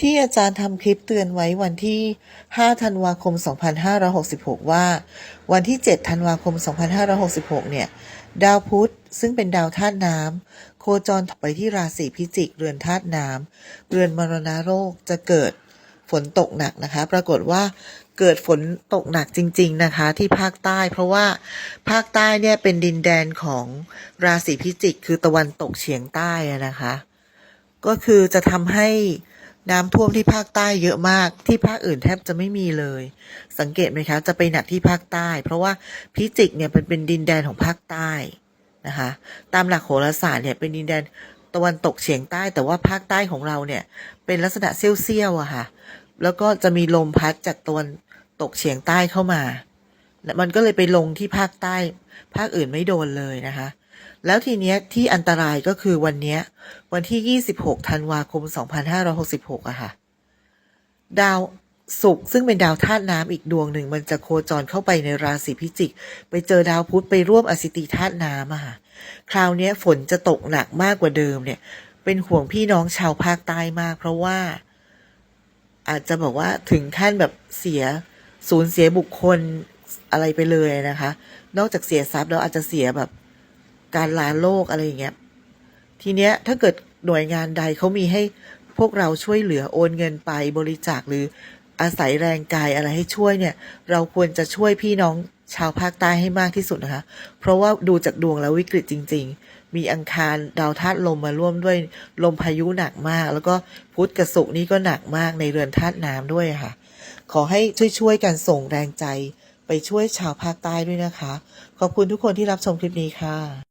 ที่อาจารย์ทำคลิปเตือนไว้วันที่ 5 ธันวาคม 2566 ว่า วันที่ 7 ธันวาคม 2566 เนี่ย ดาวพุธซึ่งเป็นดาวธาตุน้ำโคจรไปที่ราศีพิจิก เรือนธาตุน้ำเรือนมรณะโรคจะเกิดฝนตกหนักนะคะ ปรากฏว่าเกิดฝนตกหนักจริง ๆ นะคะ ที่ภาคใต้ เพราะว่าภาคใต้เนี่ยเป็นดินแดนของราศีพิจิก คือตะวันตกเฉียงใต้นะคะ ก็คือจะทำให้ น้ำท่วมที่ภาคใต้เยอะมากที่ภาคอื่นแทบจะไม่มีเลย สังเกตไหมคะ จะไปหนักที่ภาคใต้ เพราะว่าพิจิกเนี่ยเป็นเป็นดินแดนของภาคใต้นะคะตามหลักโหราศาสตร์เนี่ยเป็นดินแดนตะวันตกเฉียงใต้ แต่ว่าภาคใต้ของเราเนี่ยเป็นลักษณะเซี่ยวๆอะค่ะแล้วก็จะมีลมพัดจากตะวันตกเฉียงใต้เข้ามา มันก็เลยไปลงที่ภาคใต้ ภาคอื่นไม่โดนเลยนะคะ แล้วทีเนี้ยที่อันตรายก็คือวันเนี้ย วันที่ 26 ธันวาคม 2566อะค่ะ ดาวศุกร์ซึ่งเป็นดาวธาตุน้ำอีกดวงหนึ่ง มันจะโคจรเข้าไปในราศีพิจิก ไปเจอดาวพุธไปร่วมอสิติธาตุน้ำอะค่ะ คราวเนี้ยฝนจะตกหนักมากกว่าเดิมเนี่ย เป็นห่วงพี่น้องชาวภาคใต้มาก เพราะว่า อาจจะบอกว่าถึงขั้นแบบเสียสูญเสียบุคคล อะไรไปเลยนะคะ นอกจากเสียทรัพย์แล้วอาจจะเสียแบบการลาโลกอะไรอย่างเงี้ย ทีเนี้ยถ้าเกิดหน่วยงานใดเขามีให้พวกเราช่วยเหลือโอนเงินไปบริจาคหรืออาศัยแรงกายอะไรให้ช่วยเนี่ย เราควรจะช่วยพี่น้องชาวภาคใต้ให้มากที่สุดนะคะ เพราะว่าดูจากดวงแล้ววิกฤตจริง ๆ มีอังคารดาวธาตุลมมาร่วมด้วยลมพายุหนักมาก แล้วก็พุธกับศุกร์นี่ก็หนักมากในเรือนธาตุน้ำด้วยค่ะ ขอให้ช่วยๆกันส่งแรงใจ ไปช่วยชาวภาคใต้ด้วยนะคะ ขอบคุณทุกคนที่รับชมคลิปนี้ค่ะ